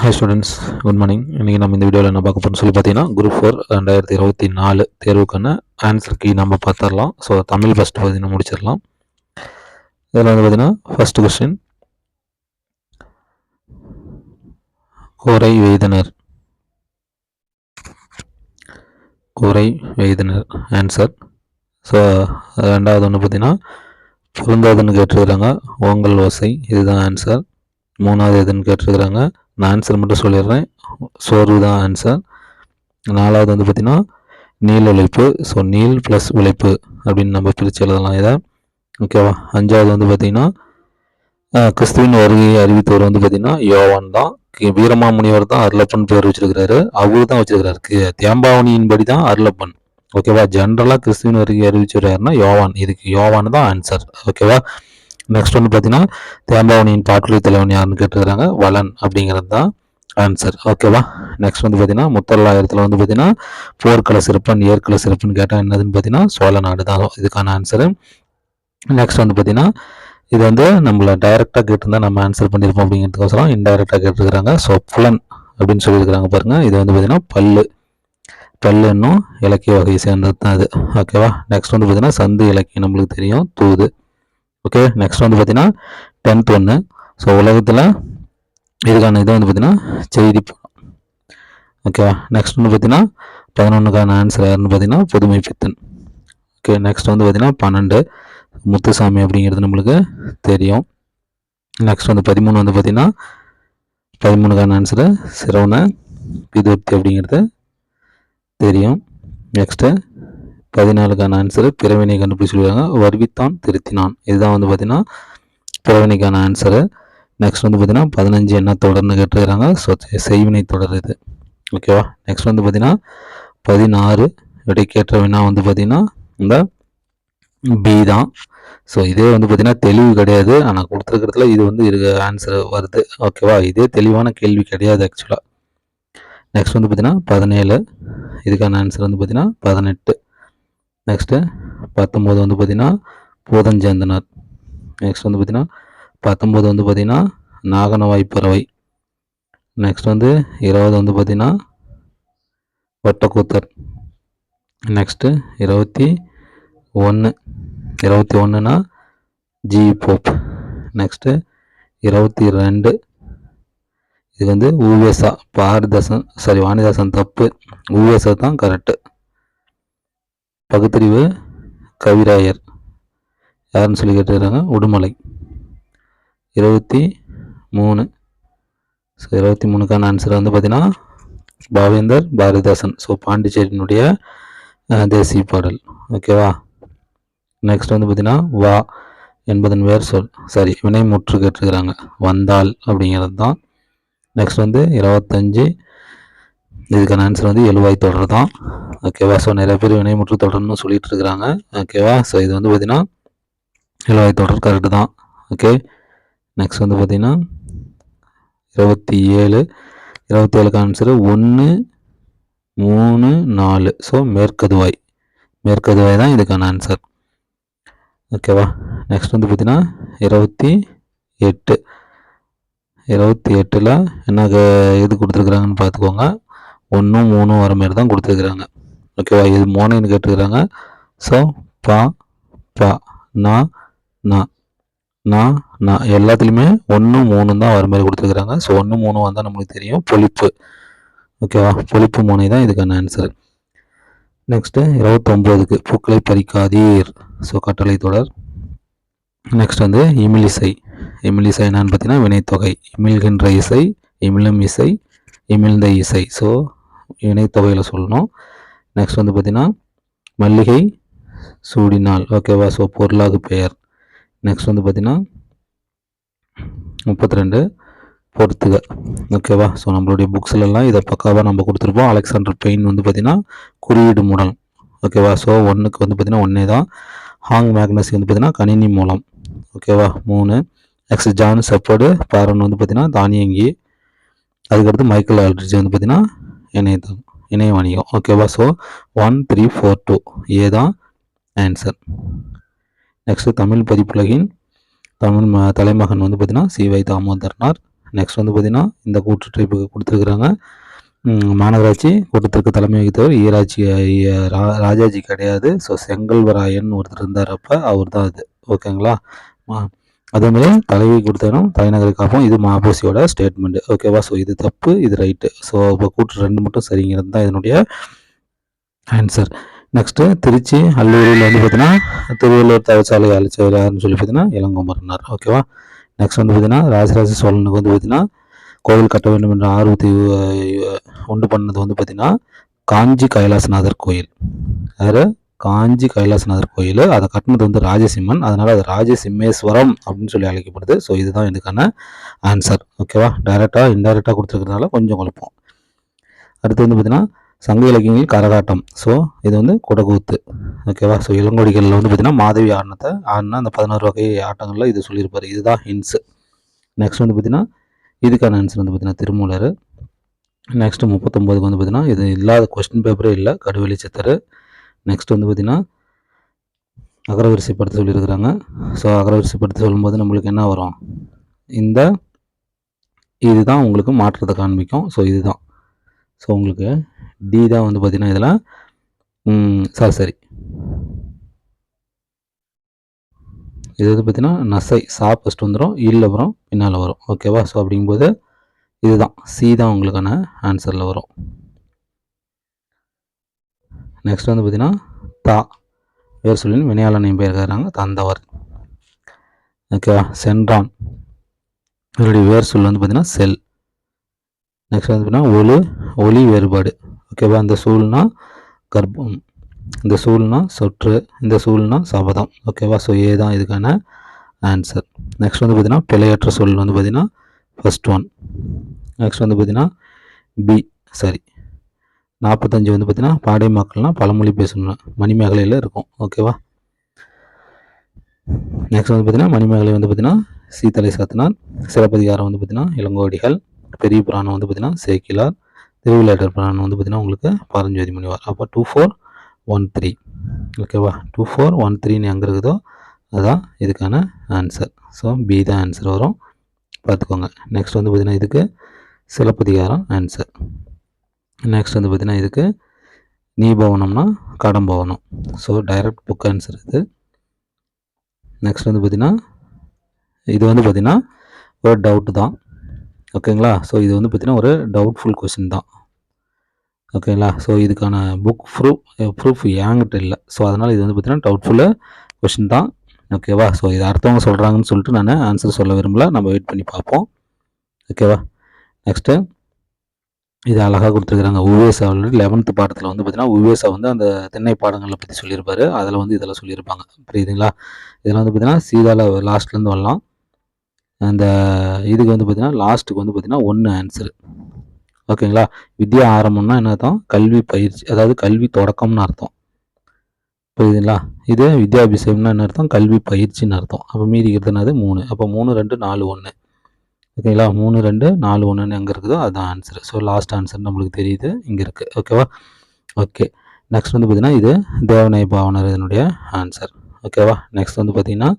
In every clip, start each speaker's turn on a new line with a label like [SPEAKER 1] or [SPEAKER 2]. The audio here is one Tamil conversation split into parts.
[SPEAKER 1] ஹாய் ஸ்டூடெண்ட்ஸ் குட் மார்னிங் இன்றைக்கி நம்ம இந்த வீடியோவில் என்ன பார்க்க போகிறோம்னு சொல்லி பார்த்தீங்கன்னா குரூப் ஃபோர் ரெண்டாயிரத்தி இருபத்தி நாலு தேர்வுக்கான ஆன்சர் கீ நம்ம பார்த்துடலாம். ஸோ தமிழ் ஃபஸ்ட்டு பார்த்தீங்கன்னா முடிச்சிடலாம். இதில் வந்து பார்த்தீங்கன்னா ஃபஸ்ட் கொஸ்டின் கோரை வெய்தனர் கோரை வெய்தனர் ஆன்சர் ஸோ ரெண்டாவது ஒன்று பார்த்தீங்கன்னா பொருந்தாதுன்னு கேட்டுருக்குறாங்க ஓங்கல் ஓசை இதுதான் ஆன்சர் மூணாவது எதுன்னு கேட்டிருக்கிறாங்க. நான் ஆன்சர் மட்டும் சொல்லிடுறேன். சோர்வு தான் ஆன்சர் நாலாவது வந்து பார்த்திங்கன்னா நீல் உழைப்பு ஸோ நீல் ப்ளஸ் உழைப்பு அப்படின்னு நம்ம பிரித்து எழுதலாம் இதை. ஓகேவா அஞ்சாவது வந்து பார்த்திங்கன்னா கிறிஸ்துவின் வருகையை அறிவித்தவர் வந்து பார்த்திங்கன்னா யோவான் தான். வீரமாமுனிவர் தான் அருளப்பன் பேர் வச்சிருக்கிறாரு. அவரு தான் வச்சிருக்கிறாரு. தேம்பாவணியின்படி தான் அருளப்பன். ஓகேவா ஜென்ரலாக கிறிஸ்துவின் வருகை அறிவிச்சவர் யாருன்னா யோவான். இதுக்கு யோவான் தான் ஆன்சர் ஓகேவா நெக்ஸ்ட் வந்து பார்த்தீங்கன்னா தேம்பாவணியின் பாட்டுலி தலைவன் யாருன்னு கேட்டுக்கிறாங்க வளன் அப்படிங்கிறது தான் ஆன்சர் ஓகேவா நெக்ஸ்ட் வந்து பார்த்தீங்கன்னா முத்தொள்ளாயிரத்தில் வந்து பார்த்தீங்கன்னா போர்க்கள சிறப்பன் ஏற்கல சிறப்புன்னு கேட்டால் என்னதுன்னு பார்த்தீங்கன்னா சோழ நாடு தான் இதுக்கான ஆன்சரு நெக்ஸ்ட் வந்து பார்த்தீங்கன்னா இது வந்து நம்மளை டைரெக்டாக கேட்டிருந்தா நம்ம ஆன்சர் பண்ணியிருப்போம் அப்படிங்கிறதுக்கோசரம் இன்டைரக்டாக கேட்டிருக்கிறாங்க. ஸோ புலன் அப்படின்னு சொல்லியிருக்கிறாங்க பாருங்கள் இது வந்து பார்த்தீங்கன்னா பல்லு. பல்லு இன்னும் இலக்கிய வகையை சேர்ந்தது தான் இது ஓகேவா நெக்ஸ்ட் வந்து பார்த்தீங்கன்னா சந்து இலக்கியம் நம்மளுக்கு தெரியும். தூது. ஓகே நெக்ஸ்ட் வந்து பார்த்தீங்கன்னா டென்த் ஒன்று ஸோ உலகத்தில் இதுக்கான இது வந்து பார்த்தீங்கன்னா செய்தி ஓகேவா நெக்ஸ்ட் வந்து பார்த்தீங்கன்னா பதினொன்றுக்கான ஆன்சர் யாருன்னு பார்த்தீங்கன்னா புதுமை பித்தன். ஓகே நெக்ஸ்ட் வந்து பார்த்தீங்கன்னா பன்னெண்டு. முத்துசாமி அப்படிங்கிறது நம்மளுக்கு தெரியும். நெக்ஸ்ட் வந்து பதிமூணு வந்து பார்த்தீங்கன்னா பதிமூணுக்கான ஆன்சரு சிரவண விதூர்த்தி அப்படிங்கிறது தெரியும். நெக்ஸ்ட்டு பதினாலுக்கான ஆன்சரு பிறவினை கண்டுபிடிச்சி சொல்லுவாங்க வருவித்தான் திருத்தினான். இதுதான் வந்து பார்த்தீங்கன்னா பிறவினைக்கான ஆன்சரு நெக்ஸ்ட் வந்து பார்த்தீங்கன்னா பதினஞ்சு என்ன தொடர்னு கேட்டுருக்கிறாங்க. ஸோ செய்வினை தொடர் இது. ஓகேவா நெக்ஸ்ட் வந்து பார்த்தீங்கன்னா பதினாறு விடைக்கேற்ற வினா வந்து பார்த்தீங்கன்னா இந்த பி தான். ஸோ இதே வந்து பார்த்தீங்கன்னா தெளிவு கிடையாது. ஆனால் கொடுத்துருக்கிறதுல இது வந்து இருக்க ஆன்சர் வருது. ஓகேவா இதே தெளிவான கேள்வி கிடையாது ஆக்சுவலாக நெக்ஸ்ட் வந்து பார்த்தீங்கன்னா பதினேழு. இதுக்கான ஆன்சர் வந்து பார்த்தீங்கன்னா பதினெட்டு. நெக்ஸ்ட்டு பத்தொம்போது வந்து பார்த்திங்கன்னா பூதஞ்சேந்தனார் நெக்ஸ்ட் வந்து பார்த்திங்கன்னா பத்தொம்போது வந்து பார்த்திங்கன்னா நாகனவாய் பறவை. நெக்ஸ்ட் வந்து இருபது வந்து பார்த்திங்கன்னா வட்டக்கூத்தர். நெக்ஸ்ட்டு இருபத்தி ஒன்று இருபத்தி ஒன்றுனா ஜி போப் நெக்ஸ்ட்டு இருபத்தி ரெண்டு. இது வந்து ஊவேசா பாரதிதாசன் சாரி வாணிதாசன் தப்பு. ஊவேசா தான் கரெக்டு பகுத்தறிவு கவிராயர். யாருன்னு சொல்லி கேட்டுருக்காங்க? உடுமலை. இருபத்தி மூணு. ஸோ இருபத்தி மூணுக்கான ஆன்சர் வந்து பார்த்தீங்கன்னா பாவேந்தர் பாரதிதாசன். ஸோ பாண்டிச்சேரியினுடைய தேசிய பாடல். ஓகேவா நெக்ஸ்ட் வந்து பார்த்தீங்கன்னா வா என்பதன் வேர் சொல். சாரி வினைமுற்று கேட்டுருக்கிறாங்க. வந்தால் அப்படிங்கிறது தான் நெக்ஸ்ட் வந்து இருபத்தஞ்சி இதுக்கான ஆன்சர் வந்து எழுவாய் தொடர் தான் ஓகேவா ஸோ நிறைய பேர் வினைமுற்று தொடர்னு சொல்லிட்டு இருக்கிறாங்க ஓகேவா ஸோ இது வந்து பார்த்தீங்கன்னா எழுவாய் தொடர் கரெக்டு தான். ஓகே நெக்ஸ்ட் வந்து பார்த்தீங்கன்னா இருபத்தி ஏழு. இருபத்தி ஏழுக்கு ஆன்சர் ஒன்று மூணு நாலு. ஸோ மேற்கதுவாய். மேற்கதுவாய் தான் இதுக்கான ஆன்சர் ஓகேவா நெக்ஸ்ட் வந்து பார்த்தீங்கன்னா இருபத்தி எட்டு. இருபத்தி எட்டில் என்ன இது கொடுத்துருக்குறாங்கன்னு பார்த்துக்கோங்க. ஒன்றும் மூணும் வர மாதிரி தான் கொடுத்துருக்குறாங்க. ஓகேவா இது மோனைன்னு கேட்டுக்கிறாங்க ஸோ பா பா நா நா நா நா. எல்லாத்துலேயுமே ஒன்று மூணு தான் வர மாதிரி கொடுத்துருக்குறாங்க. ஸோ ஒன்று மூணு வந்தால் நம்மளுக்கு தெரியும். பொழிப்பு ஓகேவா பொழிப்பு மோனை தான் இதுக்கான ஆன்சர் நெக்ஸ்ட்டு இருபத்தொம்போதுக்கு. பூக்களை பறிக்காதீர். ஸோ கட்டளை தொடர். நெக்ஸ்ட் வந்து இமிலிசை இமிலிசை என்னன்னு பார்த்தீங்கன்னா வினைத்தொகை. இமிழ்கின்ற இசை இமிழும் இசை இமிழ்ந்த இசை. ஸோ இணைத்தொகையில் சொல்லணும். நெக்ஸ்ட் வந்து பார்த்திங்கன்னா மல்லிகை சூடினால் ஓகேவா ஸோ பொருளாக பெயர். நெக்ஸ்ட் வந்து பார்த்திங்கன்னா முப்பத்தி ரெண்டு பொறுத்துக ஓகேவா ஸோ நம்மளுடைய புக்ஸ்லலாம் இதை பக்காவாக நம்ம கொடுத்துருப்போம். அலெக்சாண்டர் பெயின் வந்து பார்த்திங்கன்னா குறியீடு மூலம் ஓகேவா ஸோ ஒன்றுக்கு வந்து பார்த்திங்கன்னா ஒன்றே தான். ஹாங் மேக்னஸி வந்து பார்த்திங்கன்னா கணினி மூலம். ஓகேவா மூணு. நெக்ஸ்ட் ஜான் செப்பர்டு பேரன் வந்து பார்த்திங்கன்னா தானியங்கி. அதுக்கடுத்து மைக்கேல் ஆல்ட்ரிஜ் வந்து பார்த்திங்கன்னா இணையதளம் இணைய வணிகம் ஓகேவா so one three four two A தான் ஆன்சர் நெக்ஸ்ட்டு தமிழ் பதிப்புலகின் தமிழ் ம தலைமகன் வந்து பார்த்திங்கன்னா சி. வை. தாமோதரனார் நெக்ஸ்ட் வந்து பார்த்திங்கன்னா இந்த கூட்டு ட்ரிப்புக்கு கொடுத்துருக்குறாங்க மாநகராட்சி கூட்டத்திற்கு தலைமை வகித்தவர் ஈராட்சி ராஜாஜி கிடையாது. ஸோ செங்கல்வராயன் ஒருத்தர் இருந்தார் அப்போ அவர் தான் அது ஓகேங்களா அதேமாதிரி தலைவி கொடுத்தனும் தலைநகரை காப்போம். இது மாபூசியோட ஸ்டேட்மெண்ட் ஓகேவா ஸோ இது தப்பு இது ரைட்டு ஸோ இப்போ கூட்டு ரெண்டு மட்டும் சரிங்கிறது தான் இதனுடைய ஆன்சர் நெக்ஸ்ட்டு திருச்சி அல்லூரில் வந்து பார்த்தீங்கன்னா திருவள்ளூர் தவச்சாலை அழைச்சவர் யாருன்னு சொல்லி பார்த்தீங்கன்னா இளங்கோமரனார் ஓகேவா நெக்ஸ்ட் வந்து பார்த்தீங்கன்னா ராஜராஜ சோழனுக்கு வந்து பார்த்தீங்கன்னா கோவில் கட்ட வேண்டும் என்ற ஆர்வத்தை உண்டு பண்ணது வந்து பார்த்திங்கன்னா காஞ்சி கைலாசநாதர் கோயில். வேறு காஞ்சி கைலாசநாதர் கோயில். அதை கட்டினது வந்து ராஜசிம்மன். அதனால் அது ராஜசிம்மேஸ்வரம் அப்படின்னு சொல்லி அழைக்கப்படுது. ஸோ இதுதான் இதுக்கான ஆன்சர் ஓகேவா டைரெக்டாக இன்டைரக்டாக கொடுத்துருக்கிறதுனால கொஞ்சம் குழப்பம். அடுத்து வந்து பார்த்திங்கன்னா சங்க இலக்கியங்கள் கரகாட்டம். ஸோ இது வந்து குடகூத்து. ஓகேவா ஸோ இளங்கொடிகளில் வந்து பார்த்திங்கன்னா மாதவி ஆடினத்தை ஆடினா அந்த பதினோரு வகை ஆட்டங்களில் இது சொல்லியிருப்பார். இதுதான் ஹின்ஸு நெக்ஸ்ட் வந்து பார்த்திங்கன்னா இதுக்கான ஆன்சர் வந்து பார்த்திங்கன்னா திருமூலர். நெக்ஸ்ட்டு முப்பத்தொம்போதுக்கு வந்து பார்த்திங்கன்னா இது இல்லாத கொஸ்டின் பேப்பரே இல்லை. கடுவெளி சித்தர். நெக்ஸ்ட் வந்து பார்த்திங்கன்னா அகரவரிசை படுத்த சொல்லியிருக்கிறாங்க. ஸோ அகரவரிசை படுத்த சொல்லும்போது நம்மளுக்கு என்ன வரும்? இந்த இதுதான் உங்களுக்கு மாற்றத்தை காண்பிக்கும். ஸோ இதுதான். ஸோ உங்களுக்கு டி தான் வந்து பார்த்திங்கன்னா இதில் சார் சரி இது வந்து பார்த்திங்கன்னா நசை சா ஃபஸ்ட் வந்துடும் இல்லை அப்புறம் பின்னால் வரும். ஓகேவா ஸோ அப்படிங்கும்போது இதுதான். சி தான் உங்களுக்கான ஆன்சரில் வரும். நெக்ஸ்ட் வந்து பார்த்திங்கன்னா தா. வேர் சொல்லின் வினையாளனையும் பெயர்க்கிறாங்க தந்தவர். ஓகேவா சென்றான். இதனுடைய வேர் சொல் வந்து பார்த்திங்கன்னா செல். நெக்ஸ்ட் வந்து பார்த்திங்கன்னா ஒளி ஒலி வேறுபாடு. ஓகேவா இந்த சூழ்னா கர்ப்பம். இந்த சூழ்னா சொற்று. இந்த சூழ்னா சபதம். ஓகேவா ஸோ ஏ தான் இதுக்கான ஆன்சர் நெக்ஸ்ட் வந்து பார்த்திங்கன்னா பிழையற்ற சொல் வந்து பார்த்திங்கன்னா ஃபஸ்ட் ஒன் நெக்ஸ்ட் வந்து பார்த்திங்கன்னா பி சரி நாற்பத்தஞ்சு வந்து பார்த்திங்கன்னா பாடை மக்கள்னால் பழமொழி பேசணும் மணிமேகலையில் இருக்கும். ஓகேவா நெக்ஸ்ட் வந்து பார்த்திங்கன்னா மணிமேகலை வந்து பார்த்திங்கன்னா சீத்தலை சாத்தினார் சிறப்பதிகாரம் வந்து பார்த்திங்கன்னா இளங்கோடிகள் பெரிய புராணம் வந்து பார்த்திங்கன்னா சேக்கிலார் திருவிழாட்டர் புராணம் வந்து பார்த்திங்கன்னா உங்களுக்கு பரஞ்சோதி முனிவர். அப்போ டூ ஃபோர் ஒன் த்ரீ ஓகேவா டூ ஃபோர் ஒன் த்ரீன்னு எங்கே இருக்குதோ அதுதான் இதுக்கான ஆன்சர் ஸோ பி தான் ஆன்சர் வரும். பார்த்துக்கோங்க. நெக்ஸ்ட் வந்து பார்த்திங்கன்னா இதுக்கு சிலப்பதிகாரம் ஆன்சர் நெக்ஸ்ட் வந்து பார்த்திங்கன்னா இதுக்கு நீ பவனம்னா கடம் பவனம் ஸோ டைரக்ட் புக் ஆன்சர் இது. நெக்ஸ்ட் வந்து பார்த்திங்கன்னா இது வந்து பார்த்திங்கன்னா ஒரு டவுட்டு தான். ஓகேங்களா ஸோ இது வந்து பார்த்திங்கன்னா ஒரு டவுட்ஃபுல் கொஷின் தான். ஓகேங்களா ஸோ இதுக்கான புக் ப்ரூஃப் ப்ரூஃப் ஏங்கிட்ட இல்லை. ஸோ அதனால் இது வந்து பார்த்திங்கன்னா டவுட்ஃபுல்லு கொஷின் தான். ஓகேவா ஸோ இது அடுத்தவங்க சொல்கிறாங்கன்னு சொல்லிட்டு நான் ஆன்சர் சொல்ல விரும்பல. நம்ம வெயிட் பண்ணி பார்ப்போம். ஓகேவா நெக்ஸ்ட்டு இது அழகாக கொடுத்துருக்குறாங்க. உவேசா ஆல்ரெடி லெவன்த்து பாடத்தில் வந்து பார்த்திங்கன்னா உவேசா வந்து அந்த திண்ணை பாடங்களை பற்றி சொல்லியிருப்பாரு. அதில் வந்து இதெல்லாம் சொல்லியிருப்பாங்க. புரியுதுங்களா? இதெல்லாம் வந்து பார்த்திங்கன்னா சீதாவில் லாஸ்ட்லேருந்து வரலாம். அந்த இதுக்கு வந்து பார்த்தீங்கன்னா லாஸ்ட்டுக்கு வந்து பார்த்திங்கன்னா ஒன்று ஆன்சரு ஓகேங்களா? வித்யா ஆரம்பம்னா என்ன அர்த்தம் கல்வி பயிற்சி அதாவது கல்வி தொடக்கம்னு அர்த்தம். புரியுதுங்களா? இது வித்யாபிஷேகம்னா என்ன அர்த்தம்? கல்வி பயிற்சின்னு அர்த்தம். அப்போ மீதி என்னது? மூணு. அப்போ மூணு ரெண்டு நாலு ஒன்று ஓகேங்களா? மூணு ரெண்டு நாலு ஒன்றுன்னு எங்கே இருக்குதோ அதுதான் ஆன்சர் ஸோ லாஸ்ட் ஆன்சர் நம்மளுக்கு தெரியுது. இங்கே இருக்குது ஓகேவா ஓகே நெக்ஸ்ட் வந்து பார்த்திங்கன்னா இது தேவனை பாவனர் இதனுடைய ஆன்சர் ஓகேவா நெக்ஸ்ட் வந்து பார்த்திங்கன்னா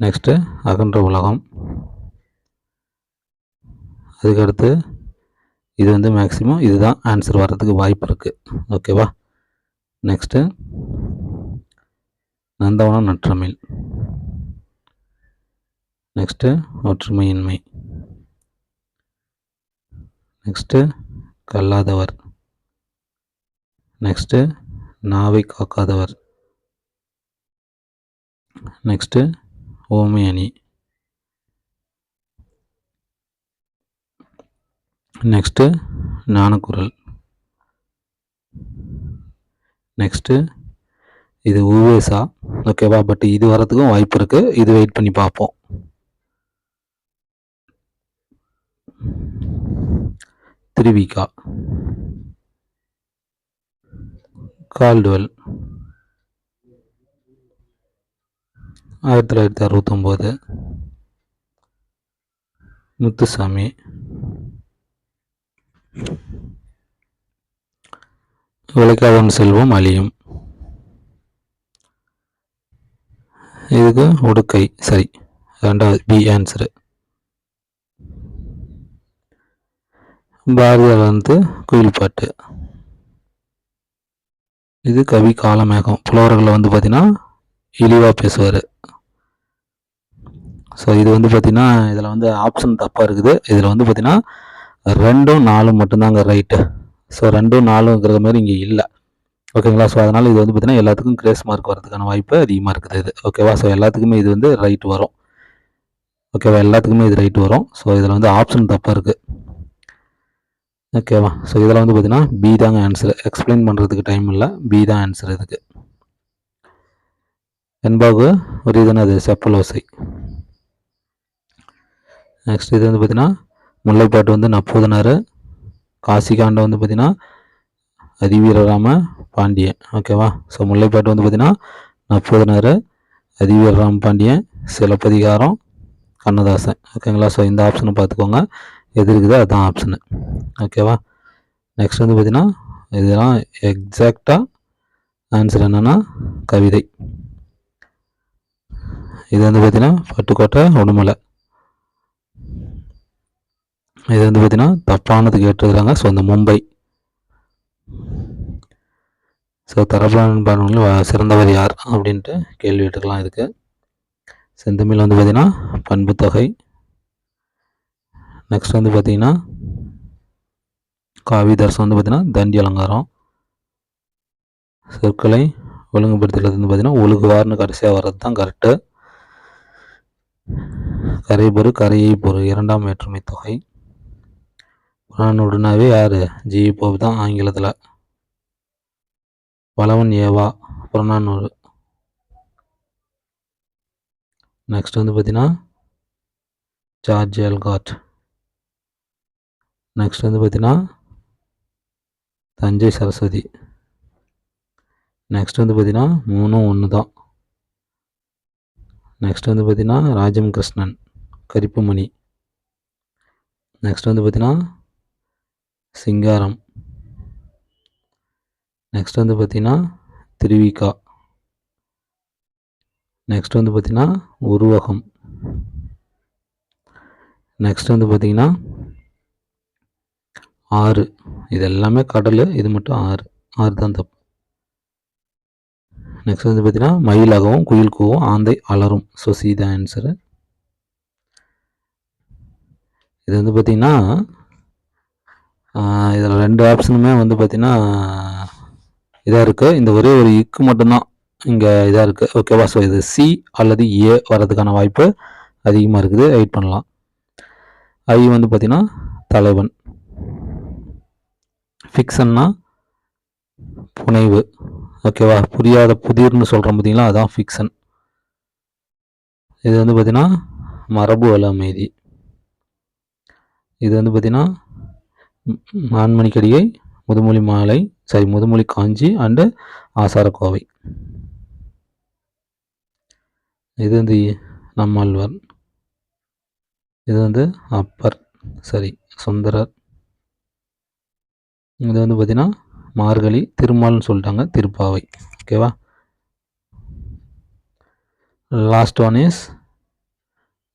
[SPEAKER 1] நெக்ஸ்ட்டு அகன்ற உலகம். அதுக்கடுத்து இது வந்து மேக்ஸிமம் இதுதான் ஆன்சர் வர்றதுக்கு வாய்ப்பு இருக்குது ஓகேவா நெக்ஸ்ட்டு நந்தவனம் நற்றமிழ். நெக்ஸ்ட்டு ஒற்றுமையின்மை. நெக்ஸ்ட்டு கல்லாதவர். நெக்ஸ்ட்டு நாவை காக்காதவர். நெக்ஸ்ட்டு ஓமை அணி. நெக்ஸ்ட்டு ஞானக்குரல். நெக்ஸ்ட்டு இது ஊவேசா ஓகேவா பட் இது வரதுக்கும் வாய்ப்பு இருக்குது இது வெயிட் பண்ணி பார்ப்போம். திருவிகா கால்டுவெல் ஆயிரத்தி தொள்ளாயிரத்தி அறுபத்தொம்போது. முத்துசாமி. விளைக்காவன் செல்வம் அழியும். இதுக்கு உடுக்கை சரி. ரெண்டாவது பி ஆன்சரு பாரதியார் வந்து குயில் பாட்டு இது கவி காலமேகம். புலவர்களில் வந்து பார்த்தீங்கன்னா இழிவாக பேசுவார். ஸோ இது வந்து பார்த்திங்கன்னா இதில் வந்து ஆப்ஷன் தப்பாக இருக்குது. இதில் வந்து பார்த்திங்கன்னா ரெண்டும் நாலும் மட்டும்தாங்க ரைட்டு ஸோ ரெண்டும் நாலுங்கிற மாதிரி இங்கே இல்லை. ஓகேங்களா? ஸோ அதனால் இது வந்து பார்த்திங்கன்னா எல்லாத்துக்கும் கிரேஸ் மார்க் வரதுக்கான வாய்ப்பு அதிகமாக இருக்குது இது. ஓகேவா ஸோ எல்லாத்துக்குமே இது வந்து ரைட் வரும். ஓகேவா எல்லாத்துக்குமே இது ரைட் வரும். ஸோ இதில் வந்து ஆப்ஷன் தப்பாக இருக்குது ஓகேவா ஸோ இதில் வந்து பார்த்திங்கன்னா பி தாங்க ஆன்சர் எக்ஸ்பிளைன் பண்ணுறதுக்கு டைம் இல்லை. பி தான் ஆன்சர் இதுக்கு. என்பாகு ஒரு இதுனா அது செப்பல் ஓசை. நெக்ஸ்ட் இது வந்து பார்த்தீங்கன்னா முல்லைப்பாட்டு வந்து நப்பூதனார் காசிகாண்டம் வந்து பார்த்திங்கன்னா அதிவீரராம பாண்டியன். ஓகேவா ஸோ முல்லைப்பாட்டு வந்து பார்த்திங்கன்னா பார்த்தீங்கன்னா நப்பூதனார் அதிவீரராம பாண்டியன் சிலப்பதிகாரம் கண்ணதாசன். ஓகேங்களா ஸோ இந்த ஆப்ஷனை பார்த்துக்கோங்க எது இருக்குதோ அதுதான் ஆப்ஷனு ஓகேவா நெக்ஸ்ட் வந்து பார்த்திங்கன்னா இதெல்லாம் எக்ஸாக்டாக ஆன்சர் என்னென்னா கவிதை. இது வந்து பார்த்திங்கன்னா பட்டுக்கோட்டை உடுமலை. இது வந்து பார்த்தீங்கன்னா தப்பானது கேட்டுருக்குறாங்க ஸோ இந்த மும்பை. ஸோ தரப்பாளர்கள் சிறந்தவர் யார் அப்படின்ட்டு கேள்வி எடுக்கலாம் இதுக்கு. செந்தமிழ் வந்து பார்த்திங்கன்னா பண்புத்தொகை நெக்ஸ்ட் வந்து பார்த்திங்கன்னா காவி தரிசனம் வந்து பார்த்திங்கன்னா தண்டி அலங்காரம். சொற்களை ஒழுங்குபடுத்துறது வந்து பார்த்தீங்கன்னா ஒழுகுவார்னு கடைசியாக வர்றது தான் கரெக்டு கரை பொறு கரையை பொறு இரண்டாம் வேற்றுமை தொகை. புறநானூடுனாவே யார்? ஜி. போப் தான் ஆங்கிலத்தில். வளவன் ஏவா புறநானூறு. நெக்ஸ்ட் வந்து பார்த்தீங்கன்னா ஜார்ஜ் எல்காட். நெக்ஸ்ட் வந்து பார்த்தீங்கன்னா தஞ்சை சரஸ்வதி. நெக்ஸ்ட் வந்து பார்த்தீங்கன்னா மூணும் ஒன்று தான் நெக்ஸ்ட் வந்து பார்த்தீங்கன்னா ராஜம் கிருஷ்ணன் கரிப்புமணி. நெக்ஸ்ட் வந்து பார்த்தீங்கன்னா சிங்காரம். நெக்ஸ்ட் வந்து பார்த்தீங்கன்னா திருவிக்கா. நெக்ஸ்ட் வந்து பார்த்திங்கன்னா உருவகம். நெக்ஸ்ட் வந்து பார்த்திங்கன்னா ஆறு. இது எல்லாமே கடல் இது மட்டும் ஆறு. ஆறு தான் தப்பு. நெக்ஸ்ட் வந்து பார்த்தீங்கன்னா மயிலாகவும் குயில் கூவும் ஆந்தை அலரும். ஸோ சி ஆன்சரு இது வந்து பார்த்திங்கன்னா இதில் ரெண்டு ஆப்ஷனுமே வந்து பார்த்திங்கன்னா இதாக இருக்குது இந்த ஒரே ஒரு இக்கு மட்டும்தான் இங்கே இதாக இருக்குது ஓகேவா ஸோ இது சி அல்லது ஏ வர்றதுக்கான வாய்ப்பு அதிகமாக இருக்குது. வெயிட் பண்ணலாம். ஐ வந்து பார்த்திங்கன்னா தலைவன். ஃபிக்ஷன்னா புனைவு. ஓகேவா புரியாத புதிர்னு சொல்கிறோம் பார்த்தீங்களா அதான் ஃபிக்ஷன் இது வந்து பார்த்திங்கன்னா மரபு வள அமைதி. இது வந்து பார்த்திங்கன்னா நான்மணிக்கடிகை முதுமொழி மாலை sorry Mudhumozhi Kanchi and Acharakkovai. இது வந்து நம்மாழ்வார். இது வந்து அப்பர் சரி சுந்தரர். இது வந்து பார்த்திங்கன்னா மார்கழி திருமால்னு சொல்லிட்டாங்க திருப்பாவை. ஓகேவா லாஸ்ட் ஒன் இஸ்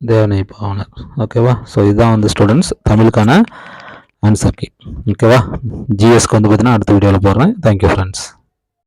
[SPEAKER 1] தேவனை பாவனர். ஓகேவா ஸோ இதுதான் வந்து ஸ்டூடெண்ட்ஸ் தமிழுக்கான ஆன்சர் கி. ஓகேவா ஜிஎஸ்க்கு வந்து பார்த்தீங்கன்னா அடுத்த வீடியோவில் போடுறேன். Thank you friends